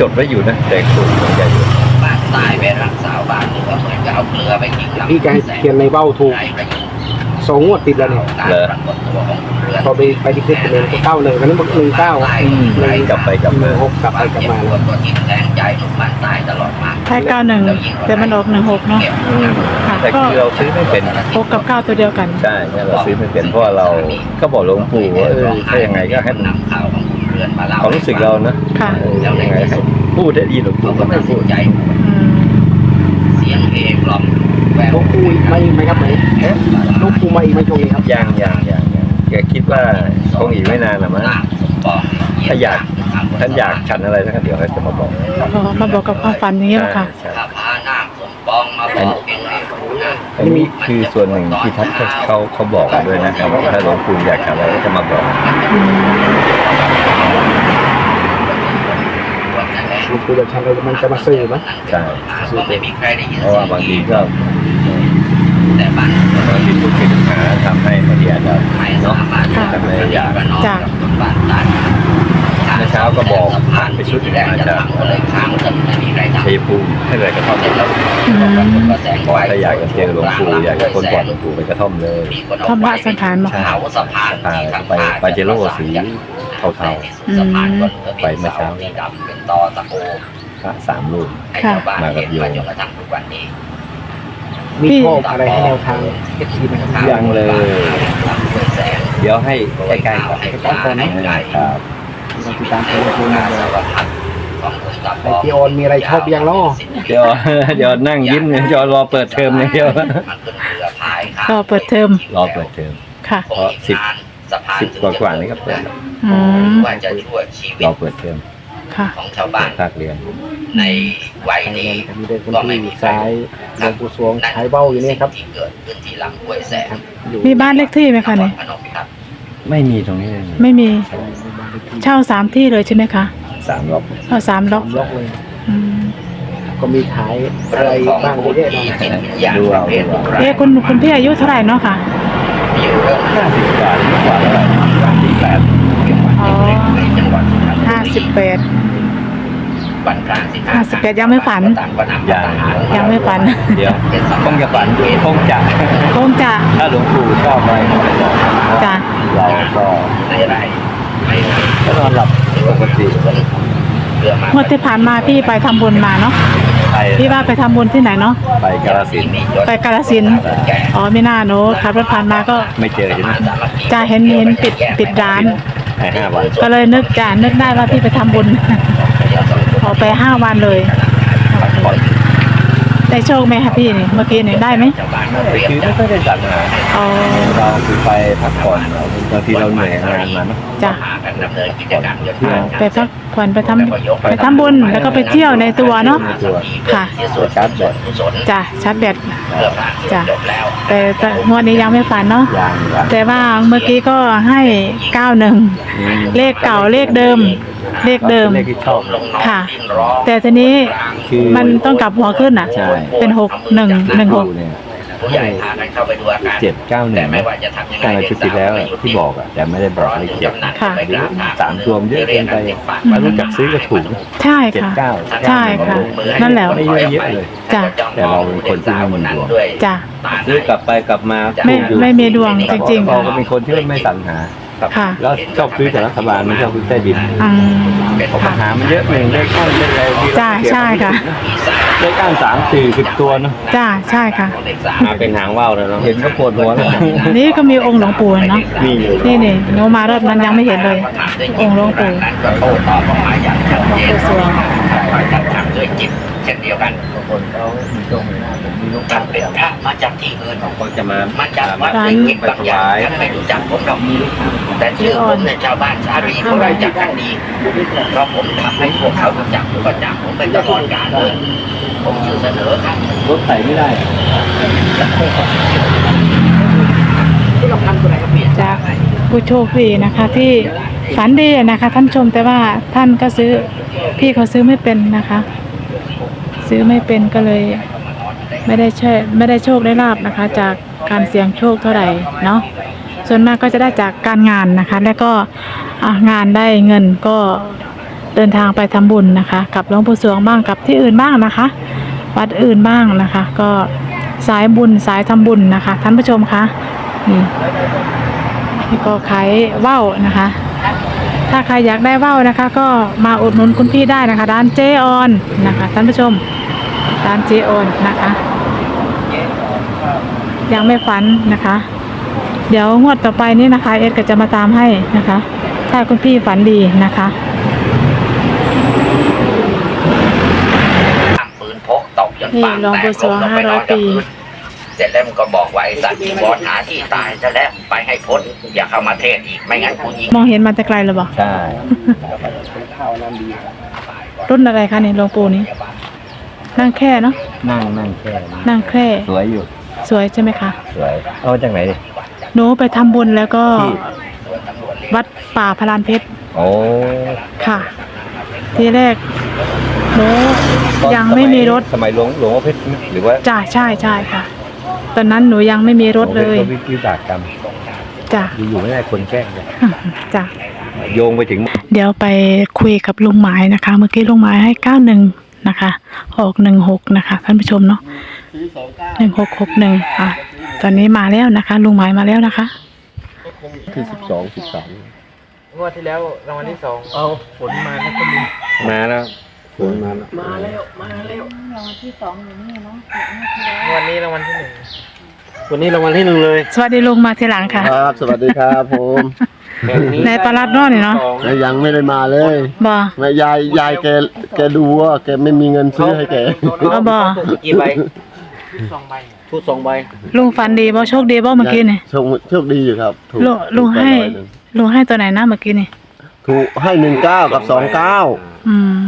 จดไว้อยู่นะ แต่สูตรมันใหญ่อยู่บ้านตายไปรักษาบ้านนี่ก็เหมือนกับเอาเกลือไปกินลำพี่แกเขียนในเบ้าถูกไรประโยชน์สองงวดติดแล้วเนี่ยการปรากฏตัวของเกลือพอไปไปที่คลิปเลยก็เก้าเลยวันนั้นบอกหนึ่งเก้าอืมกลับไปกลับหมานึ่งหกกลับไปกลับมาปวดตัวทิ่มแทงใจลูกบ้านตายตลอดมาใช่เก้าหนึ่งแต่มันออกหนึ่งหกเนาะอืมค่ะแต่ก็คือเราซื้อไม่เป็นหกกับเก้าตัวเดียวกันใช่ใช่เราซื้อไม่เป็นเพราะว่าเราก็บอกหลวงปู่ว่าเออถ้ายังไงก็ให้มัน นำข่าวของคุณเรือนมาเล่าความรู้สึกเรานะค่ะเออยังไงให้พูดได้ดีหลวงปู่ก็ไม่พูดใจอืมเสียงเพลงกล่อมแววลูกปูอีกไหมไหมครับไหมลูกปูมาอีกไหมช่วงนี้ครับยังยังยังยังแกคิดว่าคงอีกไม่นานหรอกมั้งหน้าสมปองถ้าอยาก ท่านอยากฉันอะไรนะครับเดี๋ยวเขาจะมาบอกก็มาบอกกับความฝันอย่างเงี้ยค่ะใช่ถ้าพาหน้าสมปองมาบอกเองให้รู้นะอันนี้คือส่วนหนึ่งที่ท่านเขาเขาบอกมาด้วยนะครับว่าถ้าหลวงปู่อยากฉันอะไรก็จะมาบอก อืม ลูกปูจะชันอะไรมันจะมาซื้อไหมใช่ก็ไม่มีใครได้ยินเพราะว่าบางทีก็แต่บ้านบางทีผู้คิดหาทำให้บางทีอาจจะไม่เนาะสามารถทำให้อยากจ้ะบ้านตายเมื่อเช้าก็บอกผ่านไปชุดหนึ่งแรกมาจะจากทำก็เลยค้างจนไม่มีใครทำชัยภูมิให้เลยกระท่อมเสร็จแล้วอืมก็แสงบอกไฟถ้าอยากจะเจอหลวงปู่อยากจะคนก่อนหลวงปู่ไปกระท่อมเลยมีคนเอาธรรมะสังขารมาใช่เผาสะพานพาที่ทางไปปาเจโร่สี เทาสะพานก็ไปเมื่อเช้าที่ดำเป็นตอตะโกๆพระสามรูปให้ชาวบ้านเห็นมาจนกระทั่งทุกวันนี้มีโชคอะไรให้แนวทางเอฟซีไหมครับยังเลยแสงเดี๋ยวให้ใกล้ๆก่อนใกล้ๆก่อนนะครับเราติดตามเพลงเพลงนามาสาเลยรพัดของคุณตาไอพี่ออนมีอะไรชอบยังเนาะเดี๋ยวเดี๋ยวนั่งยิ้มเนี่ยเดี๋ยวรอเปิดเทอมเนี่ยเดียวมันขึ้นเรือพายครับก็เปิดเทอมรอเปิดเทอมค่ะเพราะสิบ สะพานสิบกว่าๆนี่ก็เปิดแล้วอืมว่าจะช่วยชีวิรตอเปิดเทอมค่ะ ของชาวบ้านภาคเรียนในวัยทางนี้เงินมีเด็กคนที่ซ้ายหลวงปู่สวงใช้เบ้าอยู่เนี่ยครับที่เกิดขึ้นที่ลำห้วยแสงครับอยู่มีบ้านเลขที่ไหมคะเนี่ยพนมครับไม่มีตรงนี้เลยไม่มีใช่ในบ้านเลขที่เช่าสามที่เลยใช่ไหมคะสามรอบเช่าสามล็อกสามล็อกเลยอืมก็มีขายอะไรบ้างเยอะแยะเนาะจิตวิญญาณประเภทโบราณเอ๊ะคุณคุณพี่อายุเท่าไหร่เนาะค่ะมีอยู่เรื่อง ห้าสิบกว่าหรือกว่าแล้วห้าสิบแปดอ๋อในจังหวัดสุพรรณบุรีห้าสิบแปด วันกลางสิบห้าสิบแปดยังไม่ฝัน ต่างก็นำยังทหารยังไม่ฝัน เดี๋ยวคงจะฝันอยู่คงจะคงจะถ้าหลวงปู่ชอบอะไรก็จะบอกจ้ะเราก็ในไร่ไม่นานก็นอนหลับปกติ เรือมางวดที่ผ่านมาพี่ไปทำบุญมาเนาะไปพี่ว่าไปทำบุญที่ไหนเนาะไปกาลสินธุ์ไปกาลสินธุ์อ๋อไม่น่าโน้ขับรถผ่านมาก็ไม่เจอใช่ไหมจะเห็นเห็นปิดปิดร้านให้ห้าวันก็เลยนึกจะนึกได้ว่าพี่ไปทำบุญ ออกไปห้าวันเลยผ่อน ได้โชคไหมคะพี่นี่เมื่อกี้นี่ได้ไหมชาวบ้านก็แต่เตรียมคือจะไม่ค่อยได้จัดหาอ๋อเราคือไปพักผ่อนบางทีเราเหนื่อยงานมาเนาะจ้ะหากันดำเนินกิจกรรมยศอ๋อไปพักผ่อนไปทำไปทำบุญแล้วก็ไปเที่ยวในตัวเนาะค่ะที่ส่วนชาร์จแบตกุศลจ้ะชาร์จแบตเพื่อผ่านจ้ะจบแล้วแต่แต่งวดนี้ยังไม่ฝันเนาะยางยางแต่ว่าเมื่อกี้ก็ให้เก้าหนึ่งเลขเก่าเลขเดิม เลขเดิม เลขที่ชอบลงนอนค่ะดิ้นร้องแต่ทีนี้คือมันต้องกลับหัวขึ้นอะ ใช่เป็นหกหนึ่งหนึ่งหกเนี่ยผู้ใหญ่พากันเข้าไปดูอาการเจ็ดเก้าหนึ่แต่งไม่ว่าจะทำยังไงตั้งแต่ชุดที่แล้วอะที่บอกอะแต่ไม่ได้บอกเลขเจ็ดค่ะ สามตัวมันเยอะเกินไปถ้ารู้จักซื้อก็ถูกใช่เจ็ดค่ะ เก้าใช่ค่ะนั่นแหละ ไม่เยอะเยอะเลย จ้ะแต่เราเป็นคนที่ไม่มีดวง จ้ะ ซื้อกลับไปกลับมาไม่ถูกอยู่ไม่มีดวงจริงๆ เราก็เป็นคนที่ไม่สรรหา ครับค่ะ แล้วชอบซื้อแต่รัฐบาลไม่ชอบซื้อใต้ดินอืมเพราะปัญหามันเยอะหนึ่งเลขอ้อนเลขอะไรที่จ้ะใช่ค่ะเลขอ้อนสามสี่สิบตัวเนาะจ้าใช่ค่ะ มาเป็นหางว่าวแล้วเนาะเห็นก็ปวดหัวแล้วนี่ก็มีองค์หลวงปู่เนาะมีอยู่นี่นี่หนูมารอบนั้นยังไม่เห็นเลย องค์หลวงปู่ก็โต้ตอบออกมาอย่างชัดเจนหลวงปู่สวง จัดทำด้วยจิตเช่นเดียวกันคนเขามีโชคมีลาภผมมีลูกท่านเป็นพระมาจากที่อื่นเขาจะมามาจากวัดในกิจบางอย่างท่านไม่รู้จักผมหรอกแต่ชื่อผมเนี่ยชาวบ้านชารีเขารู้จักกันดีเพราะผมทำให้พวกเขารู้จักผมก็จักผมเป็นตลอดกาลเลยผมชื่อเสนอครับรถไถไม่ได้ที่เราทำตัวไหนก็เปลี่ยนจากผู้โชคดีนะคะที่ฝันดีนะคะ ท่านชมแต่ว่าท่านก็ซื้อพี่เขาซื้อไม่เป็นนะคะ ซื้อไม่เป็นก็เลยไม่ได้ช่ไม่ได้โชคได้ลาบนะคะ จากการเสี่ยงโชคเท่าไหร่เนาะส่วนมากก็จะได้จากการงานนะคะ แล้วก็งานได้เงินก็เดินทางไปทำบุญนะคะ กับหลวงปู่สวงบ้างกับที่อื่นบ้างนะคะ วัดอื่นบ้างนะคะ ก็สายบุญสายทำบุญนะคะ ท่านผู้ชมคะนี่นี่ก็ขายว่าวนะคะ ถ้าใครอยากได้ว่าวนะคะ ก็มาอุดหนุนคุณพี่ได้นะคะ ร้านเจออนนะคะ ท่านผู้ชม ร้านเจออนนะคะ ยังไม่ฝันนะคะ เดี๋ยวงวดต่อไปนี้นะคะ เอสก็จะมาตามให้นะคะ ถ้าคุณพี่ฝันดีนะคะทำปืนพกตกอย่างนี่ปางหลวงแตปู่กสวงลงไปนอน500ปีกับพื้นเสร็จแล้วมันก็บอกว่าไอ้สัตว์ที่วอนหาที่ตายซะแล้วไปให้พ้นอย่าเข้ามาเทศอีกไม่งั้นกูยิงมองเห็นมาแต่ไกลเลยบอกใช่ข้าวน้ำดีรุ่นอะไรคะนี่หลวงปู่นี้ นั่งแค่เนาะนั่งนั่งแค่นั่งแค่สวยอยู่ สวยใช่ไหมคะสวยเอามาจากไหนดิหนูไปทำบุญแล้วก็ที่วัดป่าพลานเพชรโอ้ค่ะ ทีแรกหนูยังไม่มีรถสมัยหลวงหลวงพ่อเพชรไหมหรือว่าจ้าใช่ใช่ค่ะ ตอนนั้นหนูยังไม่มีรถเลยหวงพ่อพชรก็วิบากกรรมจ้ะอยู่ๆไม่ได้คนแกล้งเลยจ้ะโยงไปถึง เดี๋ยวไปคุยกับลุงหมายนะคะ เมื่อกี้ลุงหมายให้เก้าหนึ่ง นะคะหกหนึ่งหกนะคะท่านผู้ชมเนาะหนึ่งหกหกหนึ่งอะตอนนี้มาแล้วนะคะ ลุงหมายมาแล้วนะคะที่สิบสองสิบสามงวดที่แล้วรางวัลที่สองเอาฝนมาแล้วก็มีมาแล้วฝนมาแล้วมาแล้วมาแล้วงวดนี้รางวัลที่หนึ่งวันนี้รางวัลที่หนึ่งเลย สวัสดีลุงมาทีหลังค่ะ ครับ สวัสดีครับผม ในปลารัดเนาะนี่เนาะ แล้วยังไม่ได้มาเลยบ่ แม่ยายยายแกแกดูว่าแกไม่มีเงินซื้อให้แก เอาบ่ กี่ใบสองใบพูดสองใบลุงฝันดีบ่โชคดีบ่เมื่อกี้นี่ โชคโชคดีอยู่ครับถูกลุงลุงให้ถูกไปร้อยนึ่ลุงให้ตัวไหนนะเมื่อกี้นี่ ถูกให้หนึ่งเก้ากับสองเก้าอืม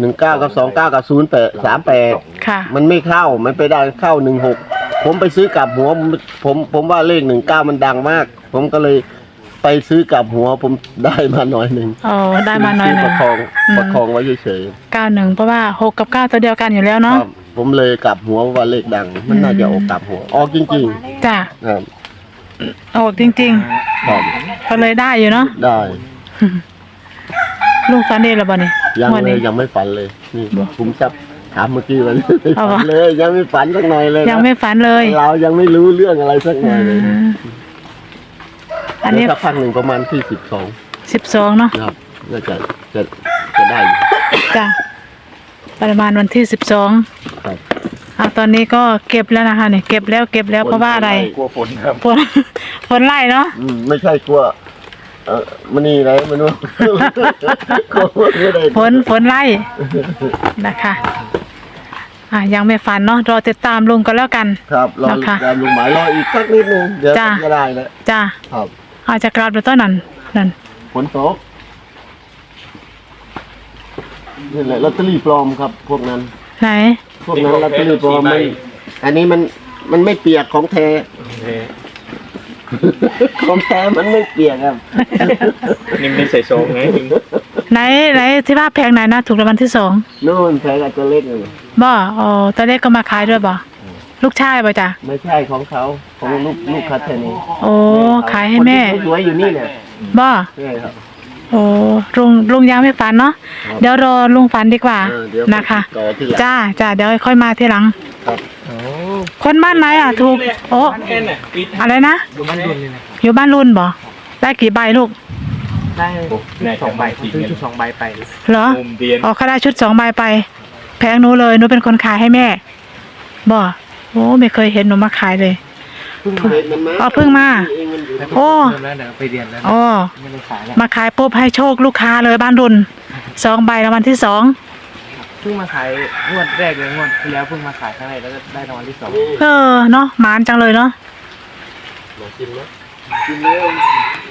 หนึ่งเก้ากับสองเก้ากับศูนย์แปดสามแปดค่ะ มันไม่เข้ามันไปได้เข้าหนึ่งหกผมไปซื้อกลับหัวผมผมผมว่าเลขหนึ่งเก้ามันดังมาก ผมก็เลย ไปซื้อกลับหัวผมได้มาหน่อยหนึ่งอ๋อได้มาหน่อยหปนึ่ระงคองอืมประคองไว้เฉยเก้าหนึ่งเพราะว่าหกกับเก้าตัวเดียวกันอยู่แล้วๆเนาะครับผมเลยกลับหัวว่าเลขดัง มันน่าจะออกกลับหัวออกจริงจ้ะๆครับโอ้จริงครับๆก็เลยได้อยู่เนาะได้ลุงฝันดีแล้วบ่นี่ยังวันเลยนี้ยังไม่ฝันเลยนี่บ่ผมจับถามเมื่อกี้วันนี้ไม่เอาฝัวะนเลยยังไม่ฝันสักหน่อยเลยนะยังไม่ฝันเลยเรายังไม่รู้เรื่องอะไรสักหอืน่อยเลยม อันนี้ เดี๋ยวสักพักหนึ่งประมาณที่สิบสองสิบสองเนาะครับน่าจะจะจะได้อยู่จ้ะประมาณวันที่สิบสองครับอะตอนนี้ก็เก็บแล้วนะคะเนี่ยเก็บแล้วเก็บแล้วเพราะว่าอะไรกลัวฝนครับฝนฝนไล่เนาะอืมไม่ใช่กลัวเออมันนี่อะไรมันว่ากลัวไม่ได้ฝนฝนไล่นะคะอะยังไม่ฝันเนาะรอติดตามลุงกันแล้วกัน ครับรอนะคะตามลุงหมายรออีกสักนิดนึงเดี๋ยวจ้ะจะได้แล้วจ้าครับ อาจจะกลับไปต้นนั้นนั่นฝนตกนี่แหละลอตเตอรี่ปลอมครับ พวกนั้น ไหน พวกนั้นลอตเตอรี่ปลอมมันอันนี้มันมันไม่เปียกของแท้ของแท้มันไม่เปียกครับนิ่มไม่ใส่โซงไงไหนไหนที่ว่าแพงไหนนะถูกรางวัลที่สองนู่นแพ้กับตัวเล็กเลยบ่อ๋อตอนเล็กก็มาขายด้วยบ่ ลูกชายบ่จ้ะไม่ใช่ของเขาของลูกลูกคัทเทนีโอ้ขายให้แม่คนที่สวยๆอยู่นี่เนี่ยบ่ใช่ครับ โอ้ลุงลุงยังไม่ฝันเนาะครับเดี๋ยวรอลุงฝันดีกว่าเออเดี๋ยวนะคะต่อที่หลัง จ้าจ้าเดี๋ยวค่อยมาทีหลัง ครับคนบ้านไหนอะ ถูก โอ้อะไรนะอยู่บ้านดุนเลยนะอยู่บ้านรุ่นบ่ได้กี่ใบลูกได้สองใบผมซื้อชุดสองใบไป เหรออ๋อเขาได้ชุดสองใบไป แพงหนูเลยหนูเป็นคนขายให้แม่บ่ โอ้ไม่เคยเห็นหนูมาขายเลยเพิ่งเห็นมันมาอ๋อเพิ่งมา เองมันอยู่แล้วโอ้ เริ่มแล้วเดี๋ยวไปเรียนแล้วอ๋อไม่ได้ขายแล้วมาขายปุ๊บให้โชคลูกค้าเลยบ้านรุ่นสองใบรางวัลที่สองเพิ่งมาขายงวดแรกเลยงวดที่แล้วเพิ่งมาขายครั้งแรกแล้วก็ได้รางวัลที่สองเออเนาะหมานจังเลยเนาะมากินนะกินเลย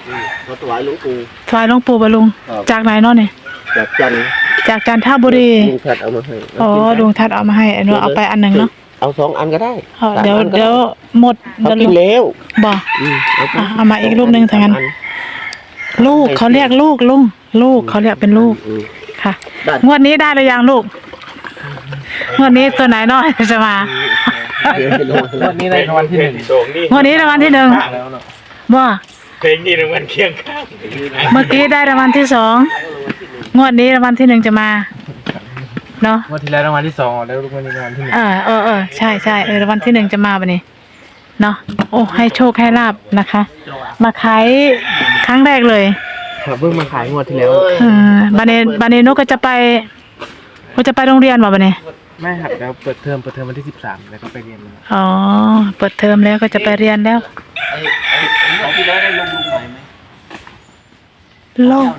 อืมเขาถวายหลวงปู่ ถวายหลวงปู่บลุง ครับ จากไหนเนาะเนี่ยจากจันทร์จากจันทบุรีลุงแพทย์เอามาให้อ๋อลุงทัดเอามาให้หนูเอาไปอันหนึ่งเนาะ เอาสองอันก็ได้อ๋อสามเดี๋ยวอันก็ไเดี๋ยวหมดเขาเดี๋ยวกิลุนงแล้วบอก อืมเอาไปอะเอามาอีกลูกหนึ่งถ้างั้นสออั ลูกเขาเรียกลูกลุงลูกเขาเรียกเป็นลูกอืมค่ะ ได้ งวดนี้ได้หรือยังลูก งวดนี้ตัวไหนเนาะจะมา เดี๋ยวให้ลงงวดนี้ได้รางวัลที่หนึ่งงวดนี้รางวัลที่หนึ่งแล้วเนาะบ่เพลงนี้รางวัลเคียงข้างเมื่อกี้ได้รางวัลที่สอง งวดนี้รางวัลที่หนึ่งจะมา เนาะงวดที่แล้วรางวัลที่สองแล้วลูกวันนี้รางวัลที่หนึ่งเออเออเออใช่ใช่เออรางวัลที่หนึ่งจะมาบันนี้เนาะโอ้ให้โชคให้ลาบนะคะ มาขายครั้งแรกเลยครับเพิ่งมาขายงวดที่แล้ว เออบันนี้บันนี้นกก็จะไปก็จะไปโรงเรียนบ่บันนี้ไม่ครับแล้วเปิดเทอมเปิดเทอมวันที่สิบสามแล้วก็ไปเรียนเลยอ๋อเปิดเทอมแล้วก็จะไปเรียนแล้วที่แล้วได้ลงลุงใหม่ไหม โลก